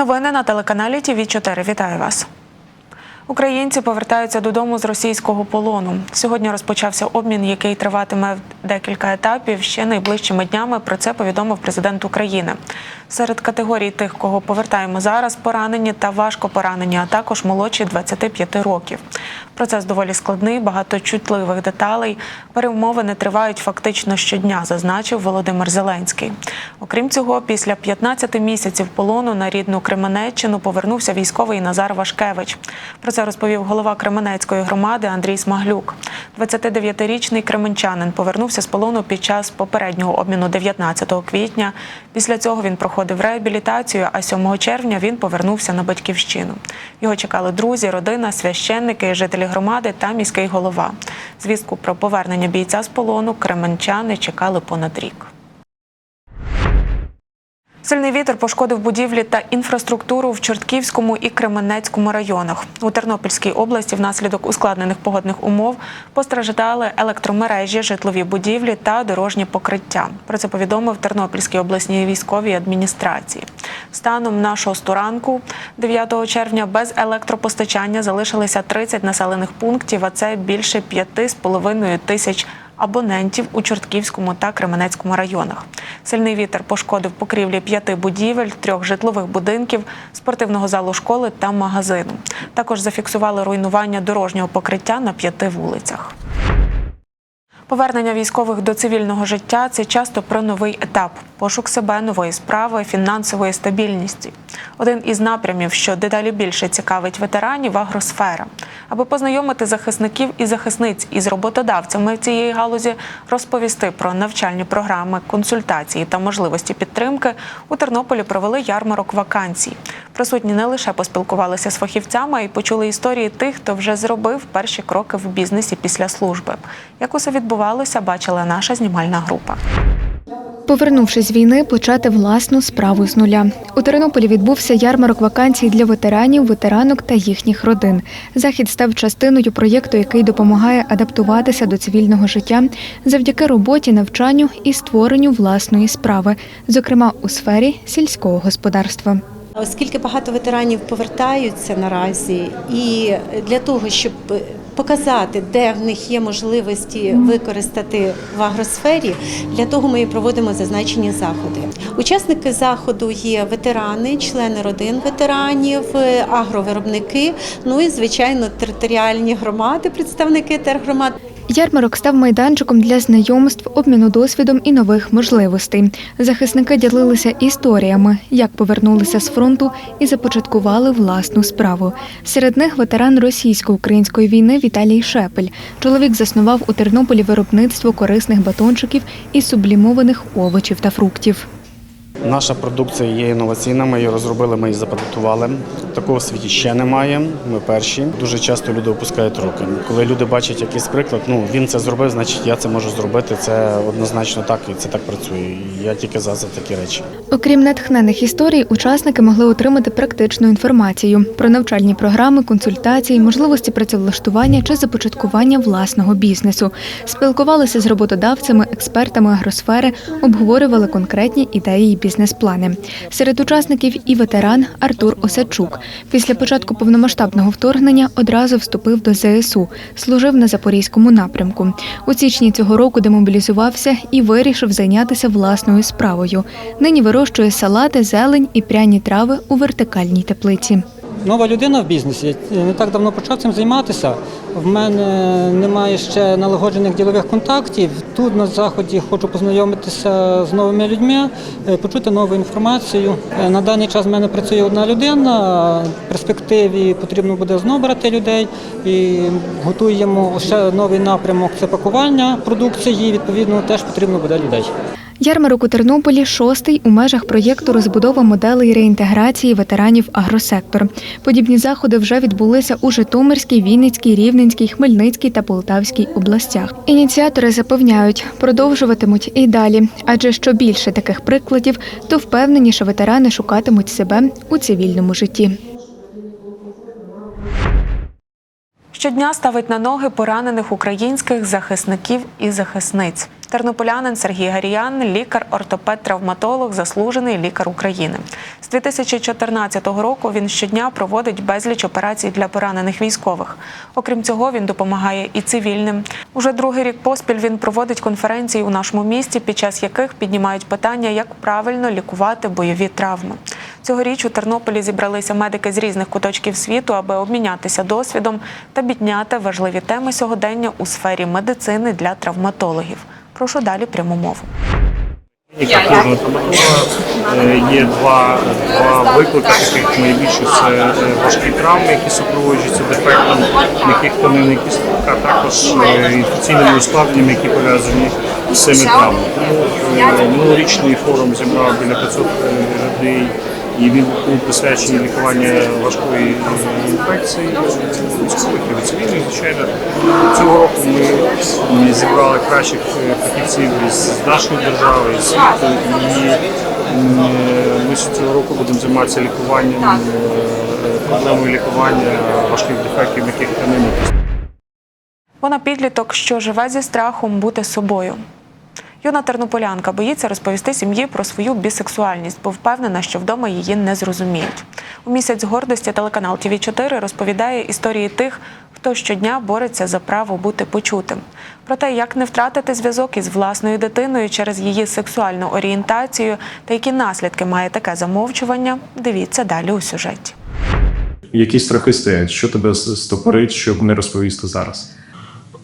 Новини на телеканалі ТВ 4 Вітаю вас. Українці повертаються додому з російського полону. Сьогодні розпочався обмін, який триватиме в декілька етапів. Ще найближчими днями про це повідомив президент України. Серед категорій тих, кого повертаємо зараз, поранені та важко поранені, а також молодші 25 років. Процес доволі складний, багато чутливих деталей. Перемовини тривають фактично щодня, зазначив Володимир Зеленський. Окрім цього, після 15 місяців полону на рідну Кременеччину повернувся військовий Назар Вашкевич. Про це розповів голова Кременецької громади Андрій Смаглюк. 29-річний кременчанин повернувся з полону під час попереднього обміну 19 квітня. Після цього він проходив реабілітацію, а 7 червня він повернувся на батьківщину. Його чекали друзі, родина, священники, жителі громади та міський голова. Звістку про повернення бійця з полону кременчани чекали понад рік. Сильний вітер пошкодив будівлі та інфраструктуру в Чортківському і Кременецькому районах. У Тернопільській області внаслідок ускладнених погодних умов постраждали електромережі, житлові будівлі та дорожні покриття. Про це повідомив Тернопільській обласній військовій адміністрації. Станом на 6 ранку, 9 червня, без електропостачання залишилися 30 населених пунктів, а це більше 5,5 тисяч абонентів у Чортківському та Кременецькому районах. Сильний вітер пошкодив покрівлі п'яти будівель, трьох житлових будинків, спортивного залу школи та магазину. Також зафіксували руйнування дорожнього покриття на п'яти вулицях. Повернення військових до цивільного життя це часто про новий етап, пошук себе, нової справи, фінансової стабільності. Один із напрямів, що дедалі більше цікавить ветеранів, агросфера. Аби познайомити захисників і захисниць із роботодавцями цієї галузі, розповісти про навчальні програми, консультації та можливості підтримки, у Тернополі провели ярмарок вакансій. Присутні не лише поспілкувалися з фахівцями, а й почули історії тих, хто вже зробив перші кроки в бізнесі після служби. Як усе відбувалося, бачила наша знімальна група. Повернувшись з війни, почати власну справу з нуля. У Тернополі відбувся ярмарок вакансій для ветеранів, ветеранок та їхніх родин. Захід став частиною проєкту, який допомагає адаптуватися до цивільного життя завдяки роботі, навчанню і створенню власної справи, зокрема у сфері сільського господарства. Оскільки багато ветеранів повертаються наразі, і для того, щоб показати, де в них є можливості використати в агросфері, для того ми і проводимо зазначені заходи. Учасники заходу є ветерани, члени родин ветеранів, агровиробники, ну і звичайно територіальні громади, представники тергромад. Ярмарок став майданчиком для знайомств, обміну досвідом і нових можливостей. Захисники ділилися історіями, як повернулися з фронту і започаткували власну справу. Серед них ветеран російсько-української війни Віталій Шепель. Чоловік заснував у Тернополі виробництво корисних батончиків і сублімованих овочів та фруктів. Наша продукція є інноваційна, ми її розробили, ми її запатентували. Такого в світі ще немає. Ми перші. Дуже часто люди опускають руки. Коли люди бачать якийсь приклад, ну він це зробив, значить я це можу зробити. Це однозначно так і це так працює. Я тільки за, за такі речі. Окрім натхнених історій, учасники могли отримати практичну інформацію про навчальні програми, консультації, можливості працевлаштування чи започаткування власного бізнесу. Спілкувалися з роботодавцями, експертами агросфери, обговорювали конкретні ідеї бізнес-плани. Серед учасників і ветеран Артур Осадчук. Після початку повномасштабного вторгнення одразу вступив до ЗСУ, служив на запорізькому напрямку. У січні цього року демобілізувався і вирішив зайнятися власною справою. Нині вирощує салати, зелень і пряні трави у вертикальній теплиці. Нова людина в бізнесі. Я Не так давно почав цим займатися. В мене немає ще налагоджених ділових контактів. Тут на заході хочу познайомитися з новими людьми, е, почути нову інформацію. Е, На даний час в мене працює одна людина. В перспективі потрібно буде знову брати людей і готуємо ще новий напрямок. Це пакування продукції. Відповідно, теж потрібно буде людей. Ярмарок у Тернополі шостий у межах проєкту розбудова моделей реінтеграції ветеранів агросектор. Подібні заходи вже відбулися у Житомирській, Вінницькій, Рівненській, Хмельницькій та Полтавській областях. Ініціатори запевняють, продовжуватимуть і далі, адже що більше таких прикладів, то впевненіше ветерани шукатимуть себе у цивільному житті. Щодня ставить на ноги поранених українських захисників і захисниць. Тернополянин Сергій Гаріян, лікар-ортопед-травматолог, заслужений лікар України. З 2014 року він щодня проводить безліч операцій для поранених військових. Окрім цього, він допомагає і цивільним. Уже другий рік поспіль він проводить конференції у нашому місті, під час яких піднімають питання, як правильно лікувати бойові травми. Цьогоріч у Тернополі зібралися медики з різних куточків світу, аби обмінятися досвідом та підняти важливі теми сьогодення у сфері медицини для травматологів. Прошу далі пряму мову. Яка кожного травматолога е, є два, два виклики, таких найбільше це е, важкі травми, які супроводжуються дефектом м'яких тканин кісток, а також е, інфекційними ускладненнями, які пов'язані з цими травмами. Тому минулорічний форум зібрав біля 500 людей. І він був присвячений лікуванню важкої е, інфекції е, військових і цивільних, звичайно. Цього року ми зібрали кращих е, фахівців із нашої держави, із світу, і ми з цього року будемо займатися лікуванням, проблемою лікування важких дефектів м'яких тканин. Вона підліток, що живе зі страхом бути собою. Юна тернополянка боїться розповісти сім'ї про свою бісексуальність, бо впевнена, що вдома її не зрозуміють. У місяць гордості телеканал тв 4 розповідає історії тих, хто щодня бореться за право бути почутим. Про те, як не втратити зв'язок із власною дитиною через її сексуальну орієнтацію та які наслідки має таке замовчування, дивіться далі у сюжеті. Які страхи стоять? Що тебе стопорить, щоб не розповісти зараз?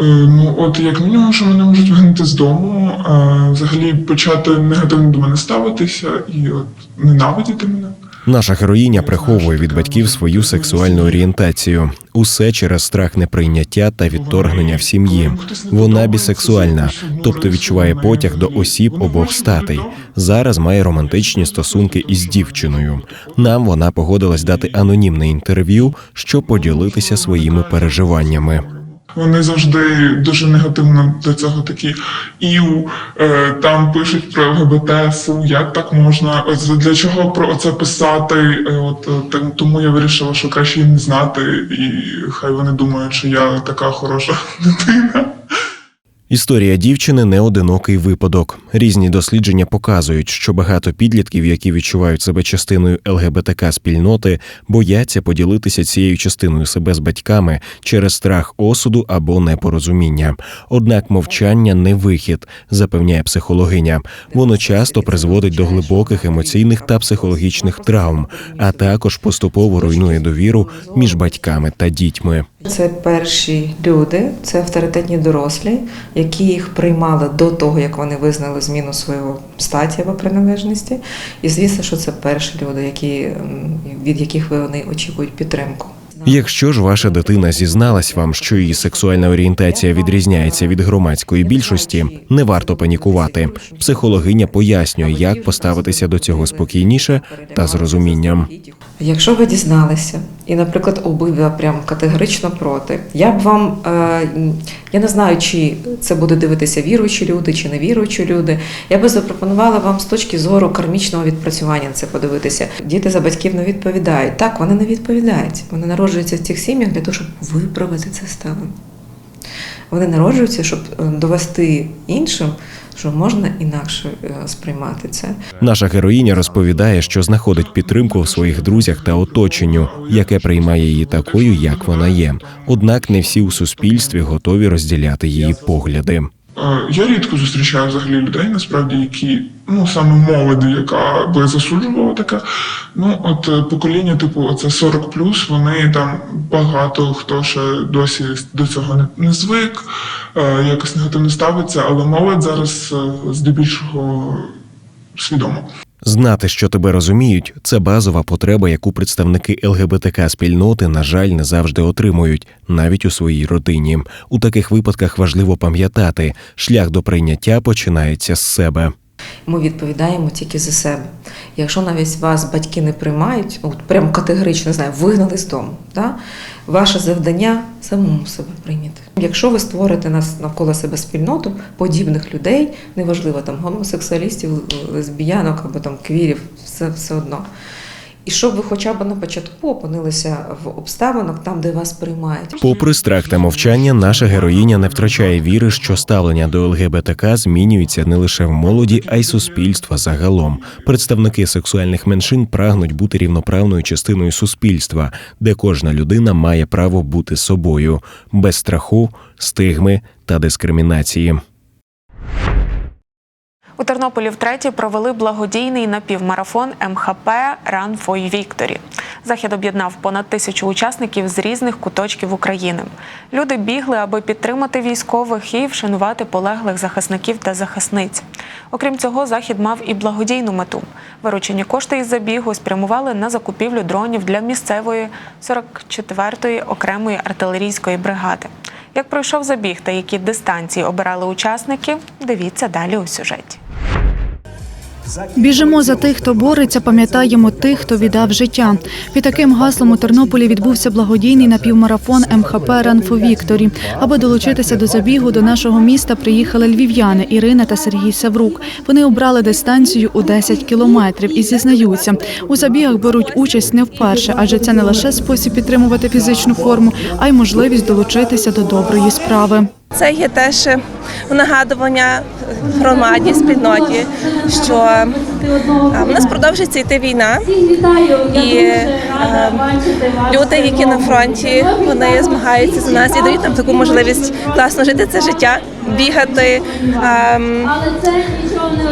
Е, Ну, от як мінімум, що мене можуть вигнати з дому, а взагалі почати негативно до мене ставитися і от ненавидіти мене. Наша героїня приховує від батьків свою сексуальну орієнтацію. Усе через страх неприйняття та відторгнення в сім'ї. Вона бісексуальна, тобто відчуває потяг до осіб обох статей. Зараз має романтичні стосунки із дівчиною. Нам вона погодилась дати анонімне інтерв'ю, щоб поділитися своїми переживаннями. Вони завжди дуже негативно до цього такі іу, е, там пишуть про ЛГБТ, фу, як так можна? Для чого про це писати? Е, От е, тому я вирішила, що краще їм знати, і хай вони думають, що я така хороша дитина. Історія дівчини не одинокий випадок. Різні дослідження показують, що багато підлітків, які відчувають себе частиною ЛГБТК спільноти, бояться поділитися цією частиною себе з батьками через страх осуду або непорозуміння. Однак мовчання не вихід, запевняє психологиня. Воно часто призводить до глибоких емоційних та психологічних травм, а також поступово руйнує довіру між батьками та дітьми. Це перші люди, це авторитетні дорослі, які їх приймали до того, як вони визнали зміну свого статі або приналежності. І звісно, що це перші люди, які, від яких вони очікують підтримку. Якщо ж ваша дитина зізналась вам, що її сексуальна орієнтація відрізняється від громадської більшості, не варто панікувати. Психологиня пояснює, як поставитися до цього спокійніше та з розумінням. Якщо ви дізналися, і, наприклад, обидва прям категорично проти, я б вам е, я не знаю, чи це буде дивитися віруючі люди чи невіруючі люди. Я би запропонувала вам з точки зору кармічного відпрацювання це подивитися. Діти за батьків не відповідають. Так, вони не відповідають. Вони народжуються в цих сім'ях для того, щоб виправити це ставлення. Вони народжуються, щоб е, довести іншим, що можна інакше е, сприймати це. Наша героїня розповідає, що знаходить підтримку в своїх друзях та оточенню, яке приймає її такою, як вона є. Однак не всі у суспільстві готові розділяти її погляди. Е, Я рідко зустрічаю взагалі людей, насправді, які ну саме молоді, яка би засуджувала таке. Ну от е, покоління, типу, оце 40 вони там багато хто ще досі до цього не, не звик, е, якось негативно ставиться, але молодь зараз здебільшого свідомо. Знати, що тебе розуміють, це базова потреба, яку представники ЛГБТК спільноти, на жаль, не завжди отримують, навіть у своїй родині. У таких випадках важливо пам'ятати, шлях до прийняття починається з себе. Ми відповідаємо тільки за себе. Якщо навіть вас батьки не приймають, от прям категорично не знаю, вигнали з дому, да? ваше завдання самому себе прийняти. Якщо ви створите нас навколо себе спільноту подібних людей, неважливо там гомосексуалістів, лесбіянок або там квірів, все, все одно. І щоб ви хоча б на початку опинилися в обставинах там, де вас приймають. Попри страх та мовчання, наша героїня не втрачає віри, що ставлення до ЛГБТК змінюється не лише в молоді, а й суспільства загалом. Представники сексуальних меншин прагнуть бути рівноправною частиною суспільства, де кожна людина має право бути собою без страху, стигми та дискримінації. У Тернополі втретє провели благодійний напівмарафон МХП Run for Victory. Захід об'єднав понад тисячу учасників з різних куточків України. Люди бігли, аби підтримати військових і вшанувати полеглих захисників та захисниць. Окрім цього, захід мав і благодійну мету. Виручені кошти із забігу спрямували на закупівлю дронів для місцевої 44-ї окремої артилерійської бригади. Як пройшов забіг та які дистанції обирали учасники, дивіться далі у сюжеті. Біжимо за тих, хто бореться, пам'ятаємо тих, хто віддав життя. Під таким гаслом у Тернополі відбувся благодійний напівмарафон МХП «Run for Victory». Аби долучитися до забігу, до нашого міста приїхали львів'яни Ірина та Сергій Саврук. Вони обрали дистанцію у 10 кілометрів і зізнаються, у забігах беруть участь не вперше, адже це не лише спосіб підтримувати фізичну форму, а й можливість долучитися до доброї справи. Це є теж нагадування громаді, спільноті, що в нас продовжується йти війна, і люди, які на фронті, вони змагаються за нас і дають нам таку можливість класно жити це життя, бігати, а,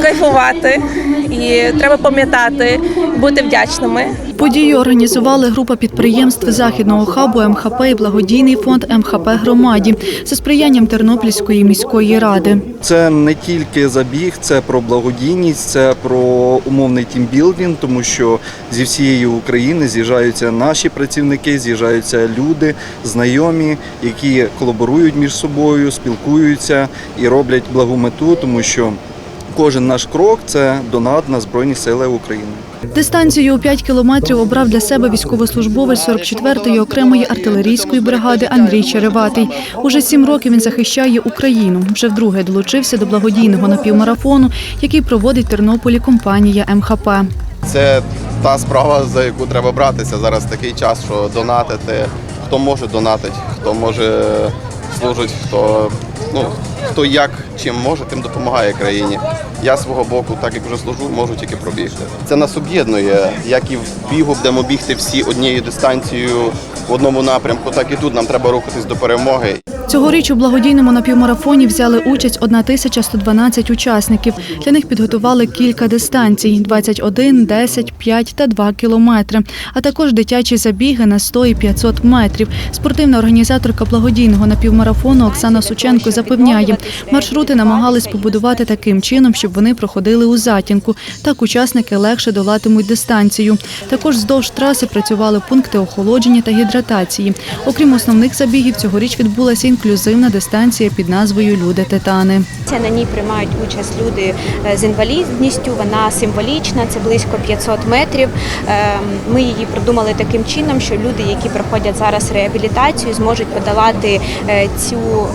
кайфувати. І треба пам'ятати, бути вдячними. Подію організували група підприємств західного хабу МХП і благодійний фонд МХП громаді за сприянням Тернопільської міської ради. Це не тільки забіг, це про благодійність, це про умовний тімбілдинг, тому що зі всієї України з'їжджаються наші працівники, з'їжджаються люди, знайомі, які колаборують між собою, спілкуються і роблять благу мету, тому що кожен наш крок це донат на Збройні Сили України. Дистанцію у 5 кілометрів обрав для себе військовослужбовець 44-ї окремої артилерійської бригади Андрій Череватий. Уже сім років він захищає Україну. Вже вдруге долучився до благодійного напівмарафону, який проводить в Тернополі компанія МХП. Це та справа, за яку треба братися. Зараз такий час, що донатити. Хто може донатить, хто може служить, хто ну хто як чим може, тим допомагає країні. Я свого боку, так як вже служу, можу тільки пробігти. Це нас об'єднує, як і в бігу будемо бігти всі однією дистанцією в одному напрямку, так і тут нам треба рухатись до перемоги. Цьогоріч у благодійному напівмарафоні взяли участь 1112 учасників. Для них підготували кілька дистанцій: 21, 10, 5 та 2 кілометри, а також дитячі забіги на 100 і 500 метрів. Спортивна організаторка благодійного напівмарафону Оксана Сученко запевняє, маршрути намагались побудувати таким чином, щоб вони проходили у затінку. Так учасники легше долатимуть дистанцію. Також вздовж траси працювали пункти охолодження та гідратації. Окрім основних забігів, цьогоріч відбулася інклюзивна дистанція під назвою Люди Титани. На ній приймають участь люди е, з інвалідністю. Вона символічна, це близько 500 метрів. Ем, Ми її продумали таким чином, що люди, які проходять зараз реабілітацію, зможуть подолати е, цю е,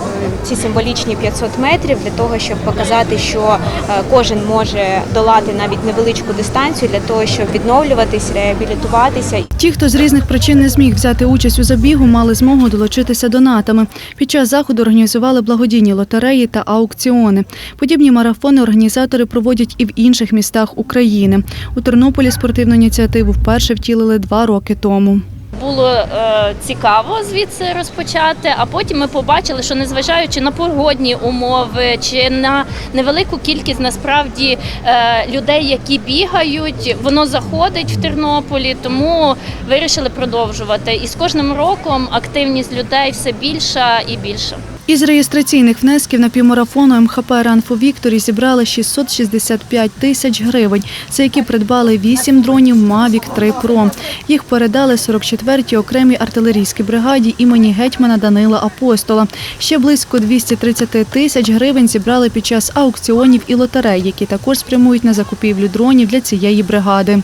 ці символічні 500 метрів для того, щоб показати, що е, кожен може долати навіть невеличку дистанцію для того, щоб відновлюватись, реабілітуватися. Ті, хто з різних причин не зміг взяти участь у забігу, мали змогу долучитися донатами. Під час заходу організували благодійні лотереї та аукціони. Подібні марафони організатори проводять і в інших містах України. У Тернополі спортивну ініціативу вперше втілили два роки тому. Було е, цікаво звідси розпочати, а потім ми побачили, що незважаючи на погодні умови чи на невелику кількість насправді е, людей, які бігають, воно заходить в Тернополі, тому вирішили продовжувати. І з кожним роком активність людей все більша і більша. Із реєстраційних внесків на півмарафону МХП «Run for Victory» зібрали 665 тисяч гривень, за які придбали 8 дронів Mavic 3 Pro. Їх передали 44-й окремій артилерійській бригаді імені гетьмана Данила Апостола. Ще близько 230 тисяч гривень зібрали під час аукціонів і лотерей, які також спрямують на закупівлю дронів для цієї бригади.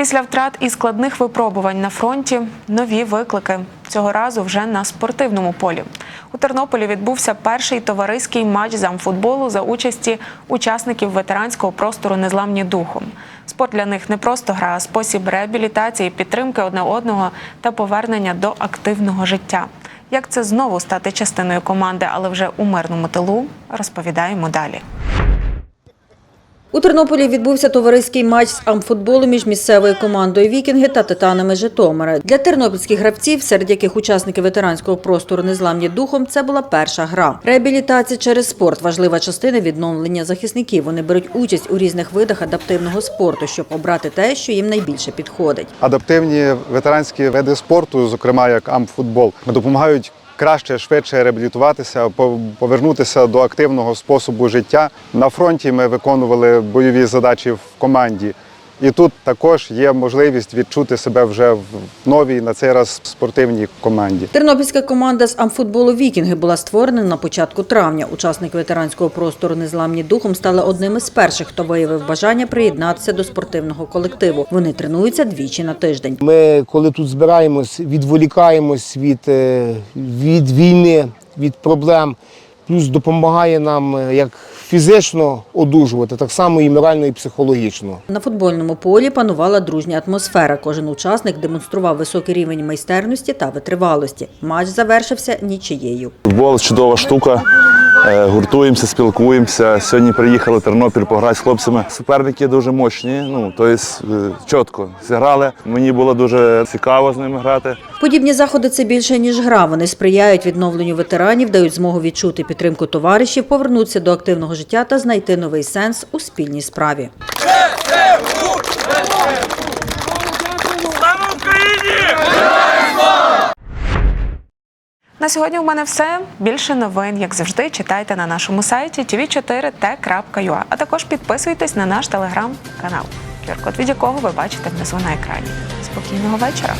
Після втрат і складних випробувань на фронті нові виклики. Цього разу вже на спортивному полі. У Тернополі відбувся перший товариський матч з амфутболу за участі учасників ветеранського простору Незламні духом. Спорт для них не просто гра, а спосіб реабілітації, підтримки одне одного та повернення до активного життя. Як це знову стати частиною команди, але вже у мирному тилу, розповідаємо далі. У Тернополі відбувся товариський матч з амфутболу між місцевою командою Вікінги та титанами Житомира. Для тернопільських гравців, серед яких учасники ветеранського простору незламні духом, це була перша гра. Реабілітація через спорт важлива частина відновлення захисників. Вони беруть участь у різних видах адаптивного спорту, щоб обрати те, що їм найбільше підходить. Адаптивні ветеранські види спорту, зокрема як амфутбол, допомагають краще, швидше реабілітуватися, по- повернутися до активного способу життя. На фронті ми виконували бойові задачі в команді. І тут також є можливість відчути себе вже в новій на цей раз спортивній команді. Тернопільська команда з амфутболу Вікінги була створена на початку травня. Учасники ветеранського простору незламні духом стали одним із перших, хто виявив бажання приєднатися до спортивного колективу. Вони тренуються двічі на тиждень. Ми, коли тут збираємось, відволікаємось від, е, від війни, від проблем, плюс допомагає нам е, як фізично одужувати, так само і морально, і психологічно. На футбольному полі панувала дружня атмосфера. Кожен учасник демонстрував високий рівень майстерності та витривалості. Матч завершився нічиєю. Футбол чудова штука. Е, Гуртуємося, спілкуємося. Сьогодні приїхали в Тернопіль пограти з хлопцями. Суперники дуже мощні. Ну тобто е, чітко зіграли. Мені було дуже цікаво з ними грати. Подібні заходи це більше ніж гра. Вони сприяють відновленню ветеранів, дають змогу відчути підтримку товаришів, повернутися до активного життя та знайти новий сенс у спільній справі. На сьогодні у мене все. Більше новин, як завжди, читайте на нашому сайті tv4t.ua, а також підписуйтесь на наш телеграм-канал, QR-код від якого ви бачите внизу на екрані. Спокійного вечора!